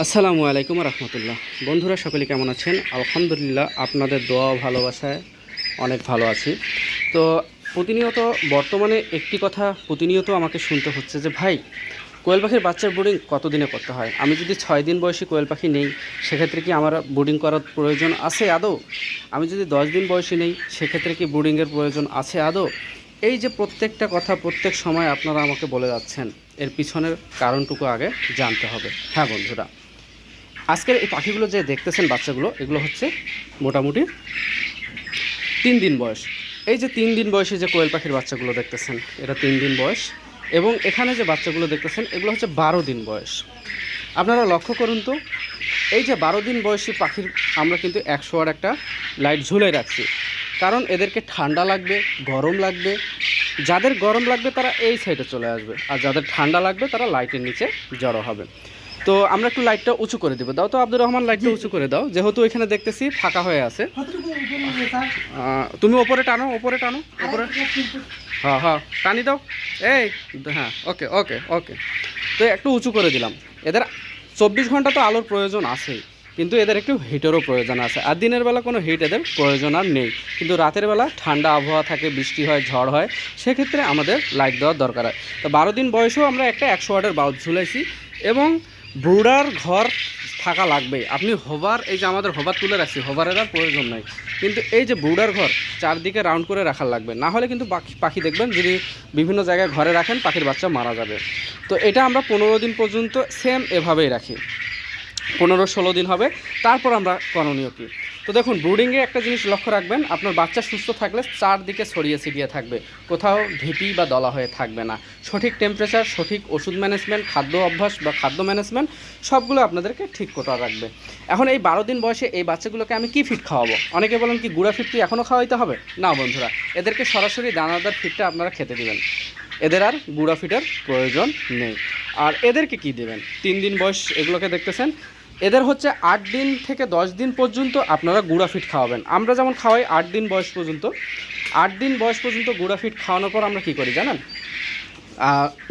আসসালামু আলাইকুম রহমতুল্লাহ। বন্ধুরা, সকলে কেমন আছেন? আলহামদুলিল্লাহ, আপনাদের দোয়া ভালোবাসায় অনেক ভালো আছি। তো প্রতিনিয়ত বর্তমানে একটি কথা প্রতিনিয়ত আমাকে শুনতে হচ্ছে যে, ভাই, কোয়েল পাখির বাচ্চার বোর্ডিং কতদিনে করতে হয়? আমি যদি ছয় দিন বয়সী কোয়েল পাখি নেই, সেক্ষেত্রে কি আমার বোর্ডিং করার প্রয়োজন আছে আদৌ? আমি যদি দশ দিন বয়সী নেই, সেক্ষেত্রে কি বোর্ডিংয়ের প্রয়োজন আছে আদৌ? এই যে প্রত্যেকটা কথা প্রত্যেক সময় আপনারা আমাকে বলে যাচ্ছেন, এর পিছনের কারণটুকু আগে জানতে হবে। হ্যাঁ বন্ধুরা, আজকের এই পাখিগুলো যে দেখতেছেন বাচ্চাগুলো, এগুলো হচ্ছে মোটামুটি তিন দিন বয়স। এই যে তিন দিন বয়সে যে কোয়েল পাখির বাচ্চাগুলো দেখতেছেন, এটা তিন দিন বয়স। এবং এখানে যে বাচ্চাগুলো দেখতেছেন, এগুলো হচ্ছে বারো দিন বয়স। আপনারা লক্ষ্য করুন তো, এই যে বারো দিন বয়সী পাখির আমরা কিন্তু একশো আর একটা লাইট ঝুলে রাখছি। কারণ এদেরকে ঠান্ডা লাগবে, গরম লাগবে। যাদের গরম লাগবে তারা এই সাইডে চলে আসবে। আর যাদের ঠান্ডা লাগবে তারা লাইটের নিচে জড়ো হবে। তো আমরা একটু লাইটটা উঁচু করে দিব। দাও তো আব্দুর রহমান লাইটটা উঁচু করে দাও। যেহেতু এখানে দেখতেছি ফাঁকা হয়ে আছে। তুমি ওপরে টানো ওপরে টানো, ওপরে। হ্যাঁ হ্যাঁ টানি দাও। এই হ্যাঁ ওকে ওকে ওকে তো একটু উঁচু করে দিলাম। এদের চব্বিশ ঘণ্টা তো আলোর প্রয়োজন আছেই। কিন্তু এদের একটু হিটেরও প্রয়োজন আছে। আর দিনের বেলা কোনো হিট এদের প্রয়োজন আর নেই। কিন্তু রাতের বেলা ঠান্ডা আবহাওয়া থাকে, বৃষ্টি হয়, ঝড় হয়, সেক্ষেত্রে আমাদের লাইট দেওয়ার দরকার হয়। তো বারো দিন বয়সেও আমরা একটা একশো ওয়াটের বাল্ব ঝুলাইছি এবং ব্রুডার ঘর থাকা লাগবেই। আপনি হোভার এই যে আমাদের হোভার তুলে রাখছি হোভারের আর প্রয়োজন নাই। কিন্তু এই যে ব্রুডার ঘর, চারদিকে রাউন্ড করে রাখার লাগবে। না হলে কিন্তু পাখি পাখি দেখবেন, যদি বিভিন্ন জায়গায় ঘরে রাখেন, পাখির বাচ্চা মারা যাবে। তো এটা আমরা পনেরো দিন পর্যন্ত সেম এভাবেই রাখি। পনেরো ষোলো দিন হবে। তারপর আমরা করণীয় কী? তো দেখুন ব্রুডিংয়ে একটা জিনিস লক্ষ্য রাখবেন, আপনার বাচ্চা সুস্থ থাকলে চারদিকে ছড়িয়ে ছিটিয়ে থাকবে। কোথাও ঢিপি বা দলা হয়ে থাকবে না। সঠিক টেম্পারেচার সঠিক ওষুধ ম্যানেজমেন্ট খাদ্য অভ্যাস বা খাদ্য ম্যানেজমেন্ট সবগুলো আপনাদেরকে ঠিক করা রাখবে। এখন এই বারো দিন বয়সে এই বাচ্চাগুলোকে আমি কি ফিট খাওয়াবো? অনেকে বলেন কি, গুঁড়া ফিট কি এখনও খাওয়াইতে হবে? না বন্ধুরা, এদেরকে সরাসরি দানাদার ফিটটা আপনারা খেতে দিবেন। এদের আর গুঁড়া ফিটের প্রয়োজন নেই। আর এদেরকে কি দেবেন? তিন দিন বয়স এগুলোকে দেখতেছেন। এদের হচ্ছে আট দিন থেকে দশ দিন পর্যন্ত আপনারা গুঁড়া ফিট খাওয়াবেন। আমরা যেমন খাওয়াই আট দিন বয়স পর্যন্ত। আট দিন বয়স পর্যন্ত গুঁড়া ফিট খাওয়ানোর পর আমরা কী করি জানেন?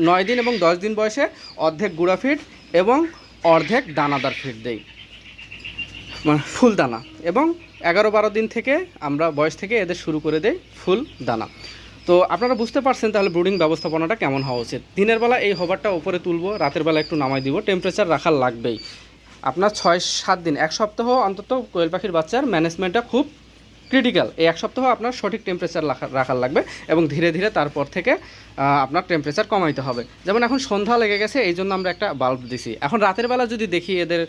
নয় দিন এবং দশ দিন বয়সে অর্ধেক গুঁড়া ফিট এবং অর্ধেক দানাদার ফিট দেই। মানে ফুল দানা। এবং এগারো বারো দিন থেকে আমরা বয়স থেকে এদের শুরু করে দেই ফুল দানা। তো আপনারা বুঝতে পারছেন তাহলে ব্রুডিং ব্যবস্থাপনাটা কেমন হওয়া উচিত। দিনের বেলা এই হবারটা উপরে তুলবো, রাতের বেলা একটু নামাই দিব টেম্পারেচার রাখার লাগবেই। আপনার ছয় সাত দিন, এক সপ্তাহ অন্তত কোয়েল পাখির বাচ্চার ম্যানেজমেন্টটা খুব ক্রিটিক্যাল এই এক সপ্তাহ আপনার সঠিক টেম্পারেচার রাখার লাগবে এবং ধীরে ধীরে তারপর থেকে আপনার টেম্পারেচার কমাইতে হবে। যেমন এখন সন্ধ্যা লেগে গেছে, এই জন্য আমরা একটা বাল্ব দিছি। এখন রাতের বেলা যদি দেখি এদের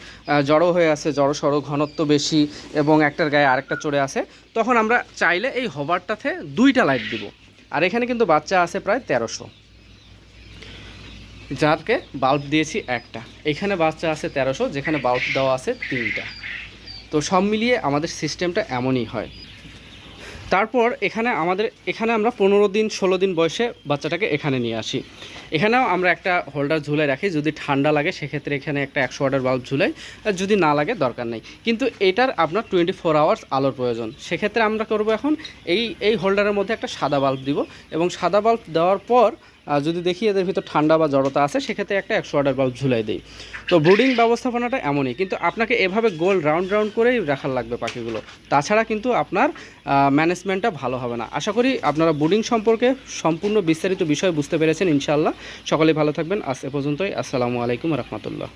জড়ো হয়ে আছে, জড়ো সড়ো, ঘনত্ব বেশি এবং একটার গায়ে আরেকটা চড়ে আছে, তখন আমরা চাইলে এই হবারটাতে দুইটা লাইট দিব। আর এখানে কিন্তু বাচ্চা আছে প্রায় তেরোশো। যারকে বাল্ব দিয়েছি একটা। এখানে বাচ্চা আছে তেরোশো, যেখানে বাল্ব দেওয়া আছে তিনটা। তো সব মিলিয়ে আমাদের সিস্টেমটা এমনই হয়। তারপর এখানে আমাদের, এখানে আমরা পনেরো দিন, ষোলো দিন বয়সে বাচ্চাটাকে এখানে নিয়ে আসি। এখানেও আমরা একটা হোল্ডার ঝুলে রাখি, যদি ঠান্ডা লাগে সেক্ষেত্রে এখানে একটা একশো ওয়াটার বাল্ব ঝুলাই, আর যদি না লাগে দরকার নেই। কিন্তু এটার আপনার টোয়েন্টি ফোর আওয়ার্স আলোর প্রয়োজন। সেক্ষেত্রে আমরা করব এখন এই এই হোল্ডারের মধ্যে একটা সাদা বাল্ব দিব এবং সাদা বাল্ব দেওয়ার পর যদি দেখি এদের ভিতর ঠান্ডা বা জড়তা আছে, সেক্ষেত্রে একটা একশো ওয়াটের বাল্ব ঝুলাই দিই। তো ব্রুডিং ব্যবস্থাপনাটা এমনই, কিন্তু আপনাকে এভাবে গোল রাউন্ড রাউন্ড করেই রাখার লাগবে পাখিগুলো। তাছাড়া কিন্তু আপনার ম্যানেজমেন্টটা ভালো হবে না। আশা করি আপনারা ব্রুডিং সম্পর্কে সম্পূর্ণ বিস্তারিত বিষয় বুঝতে পেরেছেন, ইনশাআল্লাহ। সকলেই ভালো থাকবেন। আজ এ পর্যন্তই। আসসালামু আলাইকুম রহমতুল্লাহ।